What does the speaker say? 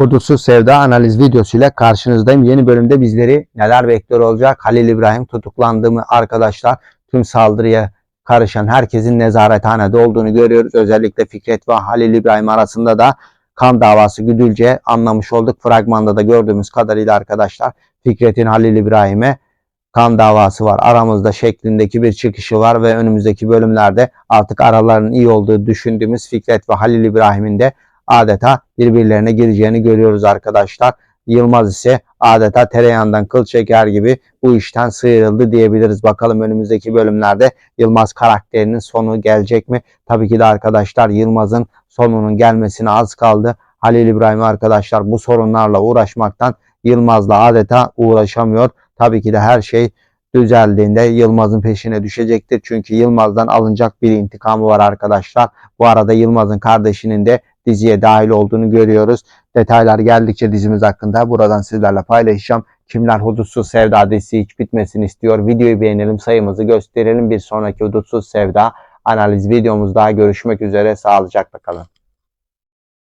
Hudutsuz Sevda analiz videosuyla karşınızdayım. Yeni bölümde bizleri neler bekliyor olacak? Halil İbrahim tutuklandı mı arkadaşlar? Tüm saldırıya karışan herkesin nezarethanede olduğunu görüyoruz. Özellikle Fikret ve Halil İbrahim arasında da kan davası güdülce anlamış olduk. Fragmanda da gördüğümüz kadarıyla arkadaşlar Fikret'in Halil İbrahim'e kan davası var. Aramızda şeklindeki bir çıkışı var ve önümüzdeki bölümlerde artık aralarının iyi olduğu düşündüğümüz Fikret ve Halil İbrahim'in de adeta birbirlerine gireceğini görüyoruz arkadaşlar. Yılmaz ise adeta tereyağından kıl çeker gibi bu işten sıyrıldı diyebiliriz. Bakalım önümüzdeki bölümlerde Yılmaz karakterinin sonu gelecek mi? Tabii ki de arkadaşlar Yılmaz'ın sonunun gelmesine az kaldı. Halil İbrahim arkadaşlar bu sorunlarla uğraşmaktan Yılmaz'la adeta uğraşamıyor. Tabii ki de her şey düzeldiğinde Yılmaz'ın peşine düşecektir. Çünkü Yılmaz'dan alınacak bir intikamı var arkadaşlar. Bu arada Yılmaz'ın kardeşinin de diziye dahil olduğunu görüyoruz. Detaylar geldikçe dizimiz hakkında buradan sizlerle paylaşacağım. Kimler Hudutsuz Sevda dizisi hiç bitmesini istiyor. Videoyu beğenelim, sayımızı gösterelim. Bir sonraki Hudutsuz Sevda analiz videomuzda görüşmek üzere. Sağlıcakla kalın.